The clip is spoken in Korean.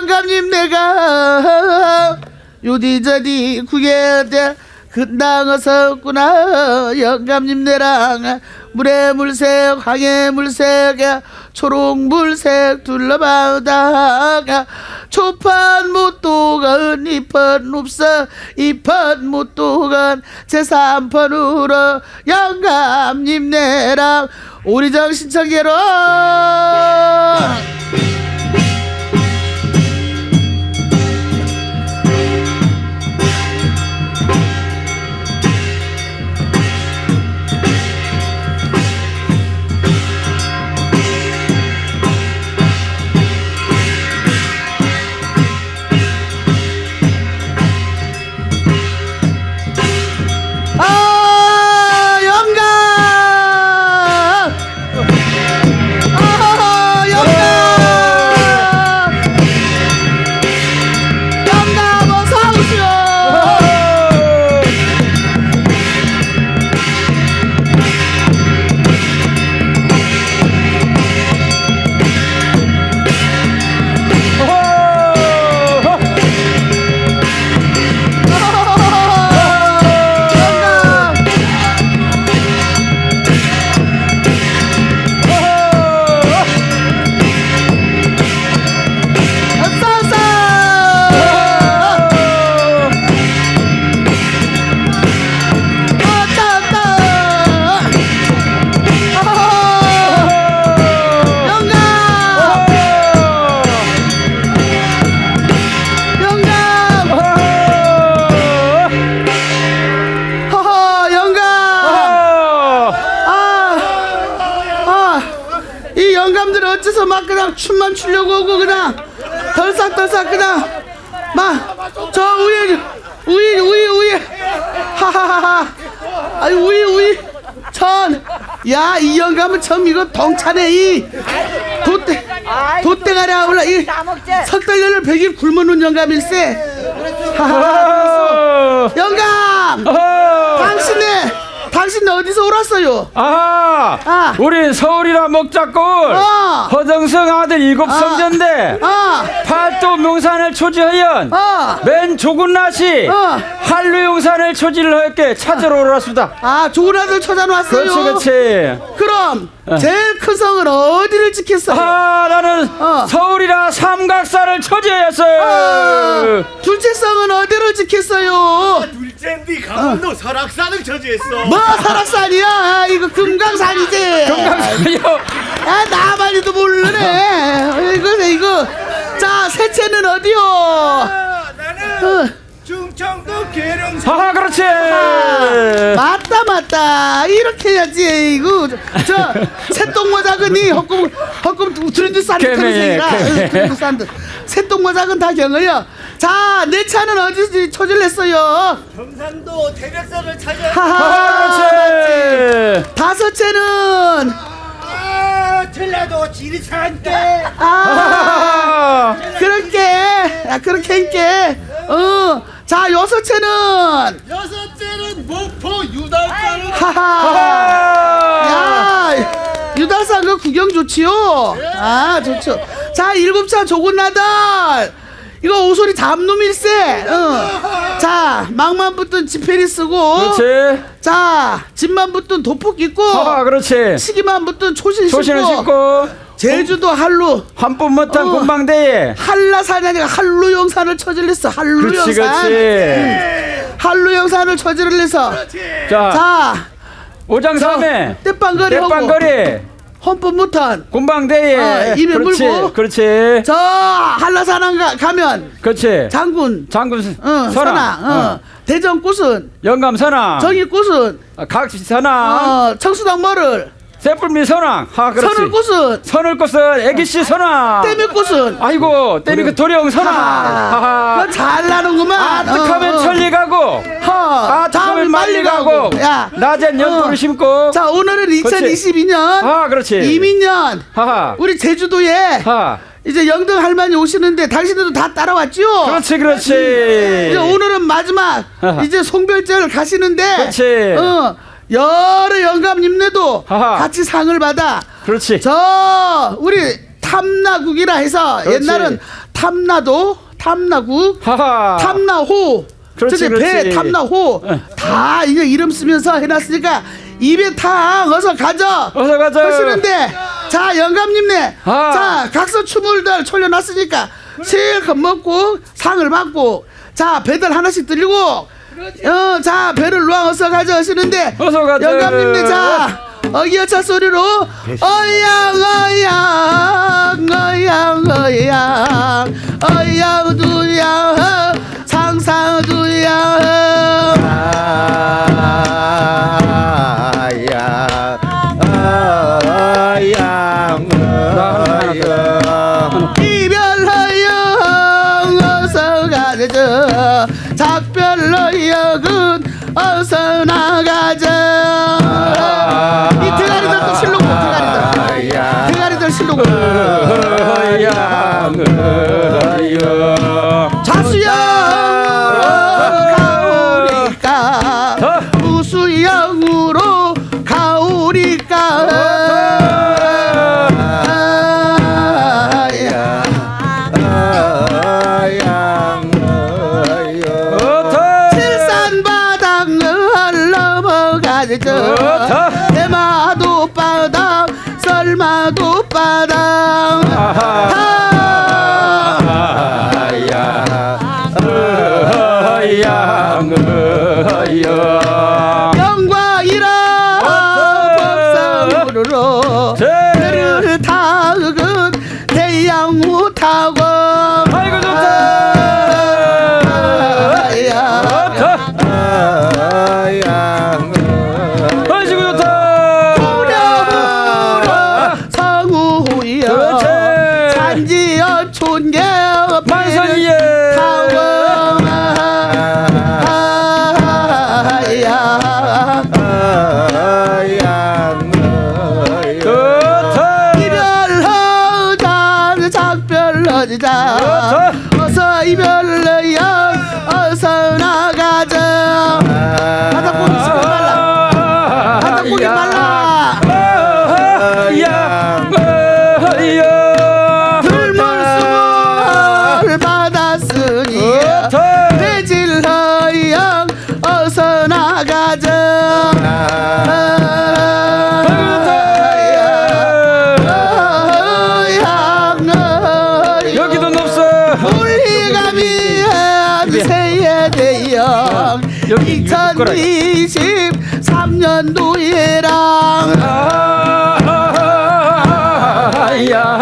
영감님 내가 요디저디 구겨대 근당어섰구나. 영감님 내랑 물에 물색 황해 물색 초록 물색 둘러봐다가 초판 못도건 이판 없어 이판 못도건 제삼판으로 영감님 내랑 오리장 신청계로 아 덜싹덜싹 그냥 막저 우리 우리 우리 우리 하하하하. 아이 우리 우리 천야 이 영감은 처음 이거 동차네 이. 돛대 돛대가랴 올라 이 석달년을 백일 굶어놓은 영감일세 하하하 영감 당신네 오랐어요 아하 아. 우린 서울이라 먹자골 어. 허정성 아들 일곱 성전대 아 팔도 명산을 초지하연 어. 맨 조군 나시 어. 한류 용산을 초지를 하였게 찾으러 오랐습니다 아 좋은 아들 찾아놨어요. 그렇지 그렇지 럼 어. 제일 큰 성은 어디를 지켰어요? 아 나는 어. 서울이라 삼각사를 초지하였어요 아, 둘째 성은 어디를 지켰어요? 둘째인데 강원도 설악산을 저지했어. 뭐 설악산이야? 아, 이거 금강산이지. 금강산이요 아 나만이도 모르네. 이거 이거. 자 셋째는 어디요? 아, 나는 어. 충청도 계룡산. 아 그렇지 아, 맞다 맞다 이렇게 해야지 이거 저 새똥모 작은이 헛꿈 헛꿈 개매, 개매. 두른지 산드 새똥모 작은 다 경어요 자 내 차는 어디서 초질냈어요 경산도 대백산을 찾아. 하하. 그렇지 다섯째는 아, 전라도 지리산께. 아 아, 그렇게 아 그렇게 할게 어 자 여섯째는 여섯째는 목포 유달산을. 하하 야, 유달산 그 구경 좋지요? 아, 좋죠. 자, 일곱 차 조곤나달. 이거 오소리 잡놈일세. 어. 자, 막만 붙든 지페리 쓰고. 그렇지 자, 집만 붙든 도폭 입고. 아 그렇지 시기만 붙든 초신 신고. 조신을 신고 제주도 할루. 한뿐 못한 어. 공방대에 한라산이 아니라 한루영산을 처질렀어. 그렇지 한루영산. 그렇지 한루영산을 처질렀어. 자 자, 오장삼에 떼빵거리 하고. 대빵거리 헌법 못한 공방대에 어, 입에 그렇지 물고. 그렇지. 저 한라산안 가, 가면. 그렇지. 장군. 장군 어, 선왕. 선왕. 어. 대전 꽃은 영감 선왕. 정일 꽃은 아, 각시 선왕. 어, 청수당 머를 새뿔미 선왕. 하 그렇지. 선을 꽃은 선을 꽃은 애기씨 선왕. 떼미 꽃은 아이고 때미 그 도령 선왕. 하하 그거 잘 나는구만. 아득하면 어, 어. 천리 가고. 허 아득하면 말리 가고. 야. 낮엔 연도를 어. 심고. 자 오늘은 2022년. 아 그렇지. 이민년. 하하. 우리 제주도에 하. 이제 영등 할머니 오시는데 당신들도 다 따라왔죠? 그렇지 그렇지. 이제 오늘은 마지막 하하. 이제 송별절 가시는데 그렇지. 어, 여러 영감님네도 하하. 같이 상을 받아 그렇지 저 우리 탐나국이라 해서 그렇지. 옛날은 탐나도 탐나국 하하. 탐나호 그렇지, 저기 배 그렇지. 탐나호 예. 다 이거 이름 쓰면서 해놨으니까 입에 탕 어서 가져 어서 가자. 하시는데 자 영감님네 아. 자 각서 춤을들 철려놨으니까 실컷 먹고 상을 받고 자 배들 하나씩 들리고 어 자 배를 놓아 어서 가져 하시는데 어서 가자. 영감님네 자 어기여차 소리로 어양 어양 어양 작별하여은 어서 나가자. 이 대가리들 또 실로고 대가리들. 대가리들 실로고 Oh, 작별하자. 어서 이별하여 어서 나가자. 바다 꼬리 쓰고 말라. 바다 꼬리 말라 여기 묶어라. 2023년도에랑 어야